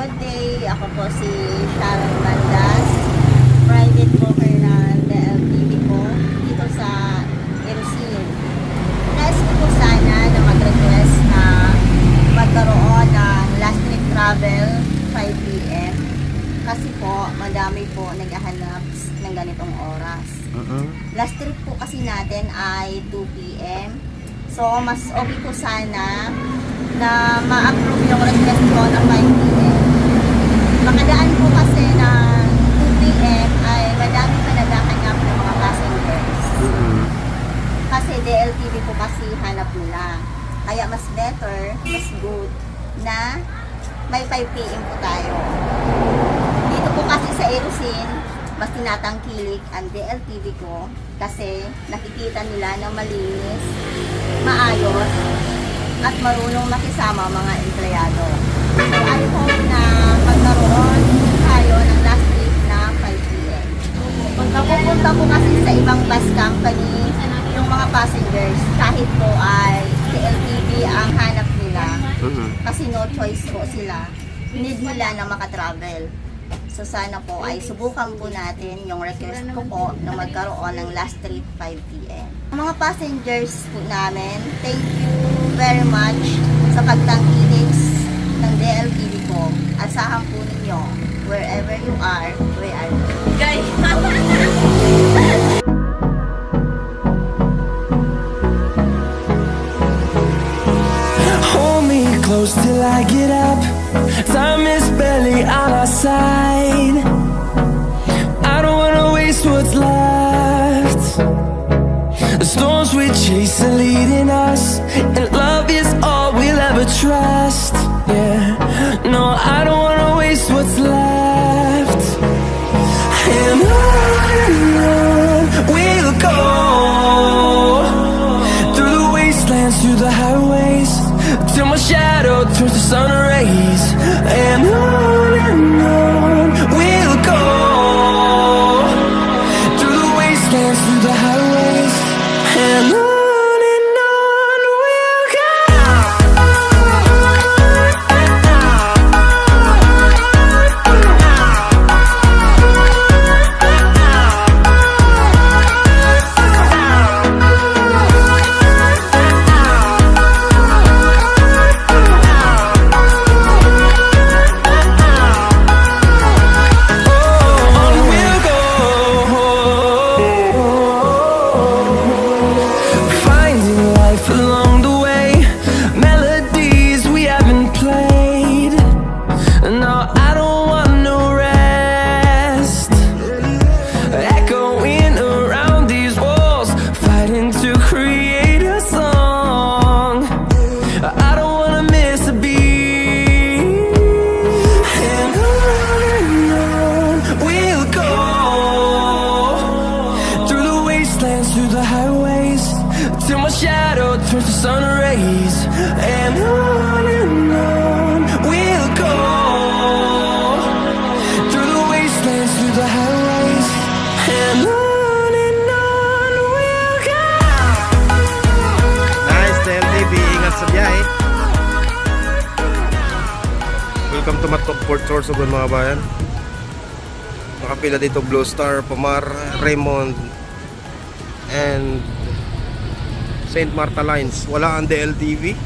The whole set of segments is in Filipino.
Good day, ako po si Sharon Mandas, private broker ng DLTV ko dito sa Erosin. Nais ko po sana na mag-request na magkaroon ng last trip travel 5pm kasi po madami po naghahanap ng ganitong oras. Last trip po kasi natin ay 2 p.m. So, mas okay po sana na ma-approve yung request ko ng 5 p.m. Makadaan po kasi ng 2 p.m. ay madami pa naghahanap ng mga passengers. Kasi DLTV po kasi hanap nila. Kaya mas better, mas good na may 5 p.m. po tayo. Dito po kasi sa Erosin, mas tinatangkilik ang DLTV ko kasi nakikita nila na malinis, maayos, at marunong makisama mga empleyado. So, ayaw ko na magkaroon tayo ng last trip na 5 p.m. Napupunta po kasi sa ibang bus company yung mga passengers kahit po ay DLTV ang hanap nila kasi no choice po sila. Need nila na makatravel. So sana po ay subukan po natin yung request ko po na magkaroon ng last trip 5 p.m. Mga passengers po namin, thank you very much sa pagtangkilik ng DLTV ko. Asahan po ninyo, wherever you are, we are Guys! Hold me close till I get up. Time is barely on our side. I don't wanna waste what's left. The storms we chase are leading us, and love is all we'll ever trust. What's left. Wastelands, through the highways, till my shadow turns to sun rays. And on and on we'll go through the wastelands, through the highways, and on and on we'll go. Nice, TLTV. Ingat sa biyahe. Welcome to Matok Port Sorsogon mga bayan. Nakapila dito Blue Star, Pomar, Raymond, and St. Martha Lines. Wala ang DLTV.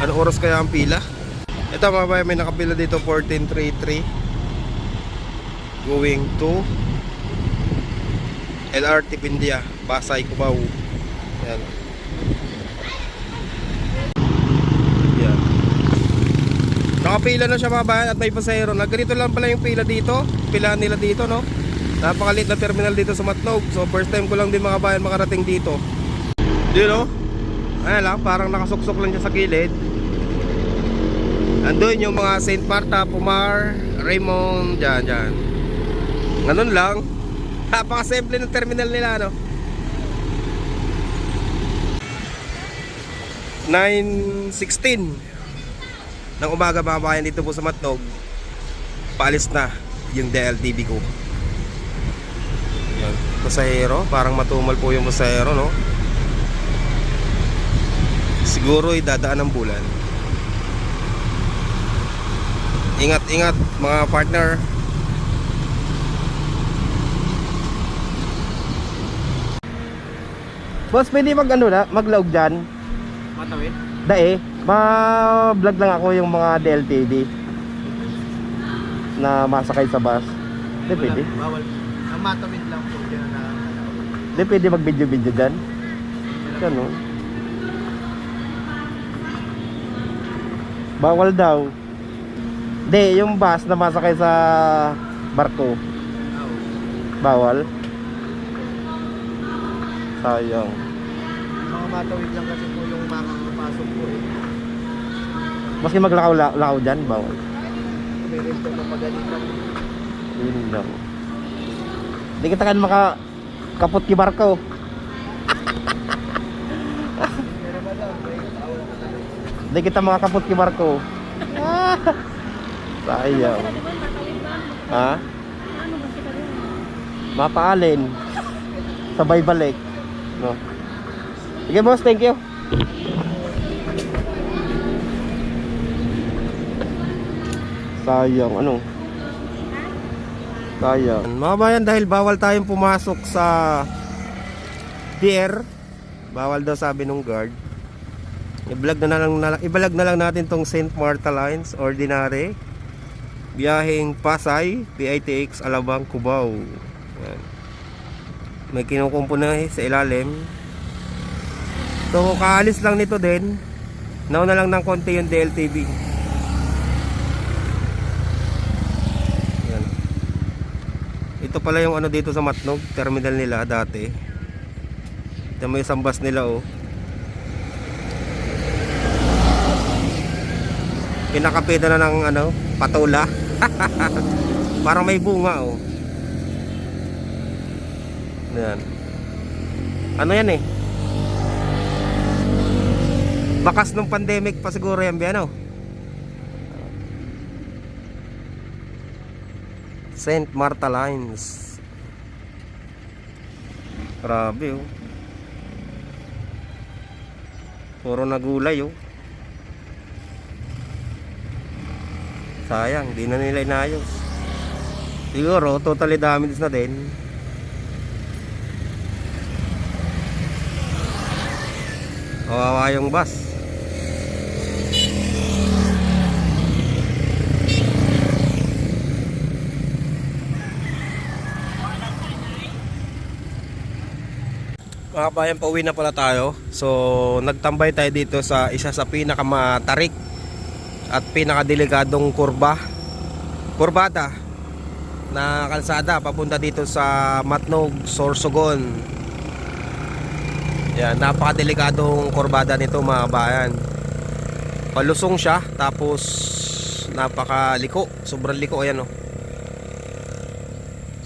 Ano oras kaya ang pila? Ito mga bayan, may nakapila dito 1433 going to LRT Pindia, Pasay, Cubao. Yan. Yan. Nakapila na siya mga bayan at may pasahero. Nagganito lang pala yung pila dito. Pilahan nila dito, no? Napakalit na terminal dito sa Matnog. So first time ko lang din mga bayan makarating dito. Di no? Ayan lang, parang nakasuksok lang siya sa gilid. Andun yung mga St. Martha, Pumar, Raymond, dyan, dyan. Ganun lang. Napakasimple ng terminal nila, no? 9.16 ng umaga mga bayan dito po sa Matnog paalis na yung DLTV ko pasahero parang matumal po yung pasahero no siguro ay dadaan ng bulan Ingat, ingat mga partner. Boss, pwede mag ano na, maglaog dyan. Matawid? Dae, ma-vlog lang ako yung mga DLTV na masakay sa bus. Hindi pwede. Bawal. Ang matawid lang po dyan na Hindi pwede mag-video-video dyan. Ganun. Bawal daw. Hindi, yung bus na masakay sa barko. Bawal. Sayang. Mga matawid lang kasi po yung makakapasok po eh. Maski maglakaw-lakaw dyan, bawal. Meron po mapagalitan. Yun lang. Hindi kita kan maka kapot ki barko. Hindi kita mga kapot ki barko. Sayang. Ha? Mapaalin. Sabay balik. No. Sige boss, thank you. Sayang, ano? Sayang. Mga bayan, dahil bawal tayong pumasok sa pier, bawal daw sabi nung guard. I-vlog na lang, na, i-vlog na lang natin tong St. Martha Lines, ordinary. Biyaheng Pasay, PITX, Alabang, Cubao. Yan. May kinukumpo na eh, sa ilalim. So, kaalis lang nito din. Nauna lang ng konti yung DLTV. Yan. Ito pala yung ano dito sa Matnog, terminal nila dati. Ito may isang bus nila oh. Pinakapita na ng ano, patula. Parang may bunga oh. Yan. Ano yan eh? Bakas nung pandemic pa siguro yan, ano? St. Martha Lines. Grabe oh. Puro nagulay oh. Sayang, di na nila inayos. Siguro, totally damaged na din. Kawawa yung bus. Mga bayan, pauwi na pala tayo. So, nagtambay tayo dito sa isa sa pinakamatarik at pinakadelikadong kurba. Kurbada na kalsada papunta dito sa Matnog, Sorsogon. Yan, napakadelikadong kurbada nito mga bayan. Palusong siya, tapos napakaliko, sobrang liko ayan oh.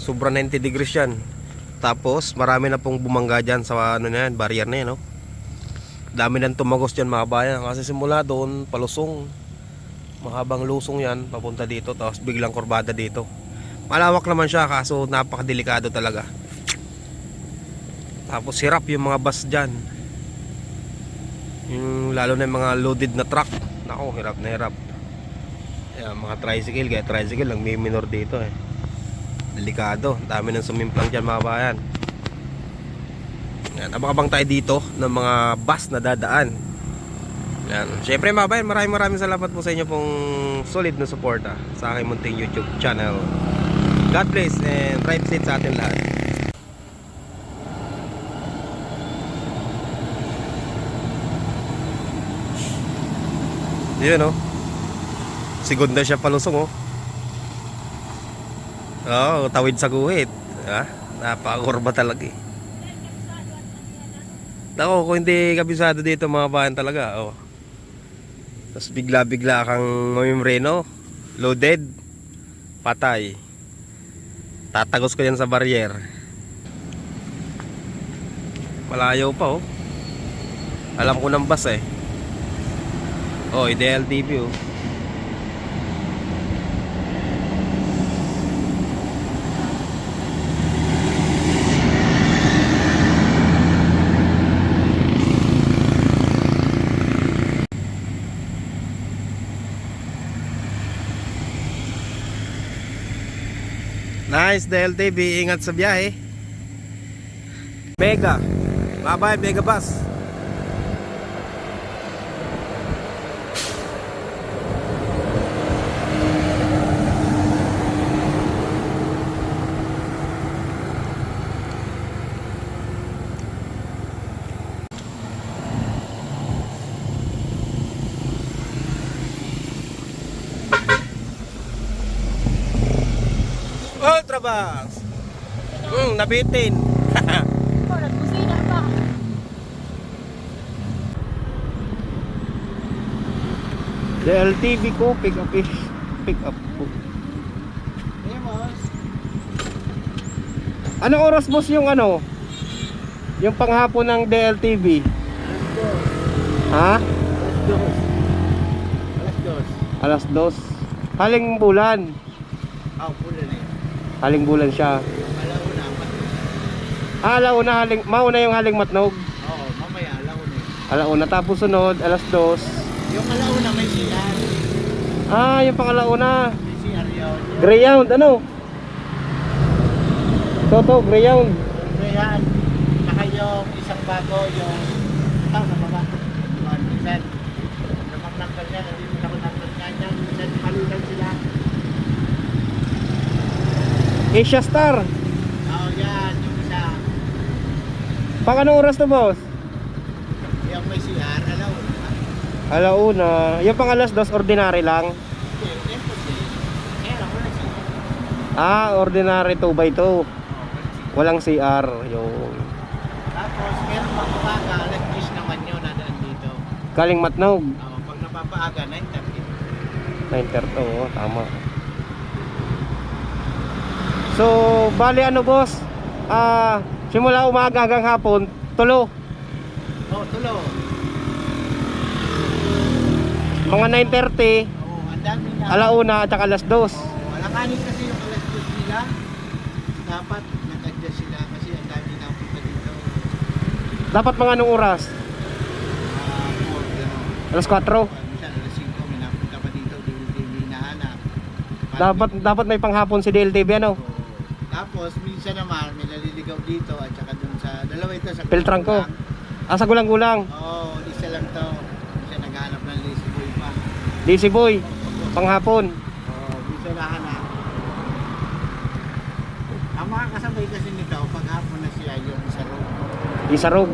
Sobrang 90 degrees yan. Tapos marami na pong bumangga dyan sa ano na yan, barrier na yan oh. Dami nang tumagos dyan mga bayan kasi simula doon palusong. Mahabang lusong yan papunta dito tapos biglang kurbada dito. Malawak naman siya kaso napakadelikado talaga. Tapos hirap yung mga bus dyan. Yung lalo na yung mga loaded na truck. Nako, hirap na hirap. Ayan, mga tricycle, kaya tricycle lang may minor dito eh. Delikado. Dami nang sumimplang dyan mga bayan. Yan, abang-abang tayo dito ng mga bus na dadaan. Yan. Siyempre mga bayan, maraming maraming salamat po sa inyo pong solid na suporta sa aking munting YouTube channel. God bless and drive safe sa atin lahat. Yun oh. Segunda siya palusong oh. Oo, tawid sa guhit. Ha? Napakakurba talaga eh. Ako, kung hindi kabisado dito mga bayan talaga, oh. Tapos bigla-bigla kang mamimreno, loaded, patay. Tatagos ko yan sa barrier. Malayo pa oh. Alam ko ng bus eh. Oh, ideal TV oh. Nice, DLTV. Ingat sa biyahe. Mega. Bayan, Mega Bus. Ultra Bus. Hmm, nabitin. Oh, nagkusina pa. DLTV ko, pick up is pick up ko. Boss. Anong oras boss yung ano? Yung panghapon ng DLTV? Ha? Alas dos. Alas dos. Alas dos. Haling bulan. Ah, na yun. Haling bulan siya. Alauna. Ah, alauna haling, mauna yung haling matnog. Oo, mamaya, alauna. Alauna tapos sunod, alas dos. Yung alauna may CR. Ah, yung pangalauna. May CR yun. Greyhound, ano? Toto, Greyhound. Kaya, saka yung isang bago, yung tao sa baba. Yung minsan, lumang number niya, hindi mo na ko number niya niya. Minsan, malitan sila. Asia Star. Oo, yan, yung isa. Pang anong oras to boss? Yung may CR, alauna. Alauna. Yung pang alas dos, ordinary lang. Hindi, wala CR. Ah, ordinary 2x2. Oo, wala CR. Walang CR. Yung Tapos, meron pang umaga, 10 naman yun, nadaan dito. galing matnog. Oo, pag napapaaga, 9.30. 9.30. Oo, tama. So, bali ano boss? Ah, simula umaga hanggang hapon, tulo. Oo, tulo. Mga 9.30, Oo, ang dami na. alauna at saka alas dos. Oo, alakanin kasi yung alas 10 nila. Dapat nag-adjust sila kasi ang dami na punta dito. Dapat mga anong oras? Ah, four, gano'n. Alas 4. Ah, Minsan alas 5 may napunta pa dito, di di di nahanap. Parang Dapat dapat may panghapon si DLTV ano? Oo. Tapos minsan naman may naliligaw dito at saka dun sa dalawa ito sa Peltrangko. Kulang. Ah, sa gulang-gulang. Oo, isa lang to. Minsan naghahanap ng lazy boy pa. DC Boy, panghapon. Oo, minsan nahanap. Ang mga kasabay kasi nito, pag hapon na siya yung isa row. Isarog.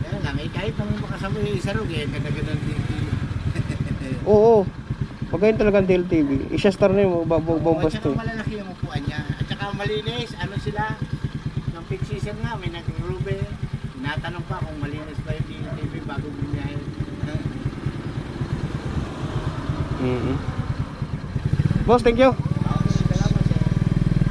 Kaya lang, eh, kahit naman makasabay yung isa row, eh, ganda-ganda dito. Oo. Pagayon talagang DLTV. Isya star na yung bombas At to. saka malalaki yung upuan niya. At saka malinis, ano sila, ng peak season nga, may nag-rube. Tinatanong pa kung malinis ba yung DLTV bago bumiyahe. Mhm. Boss, thank you.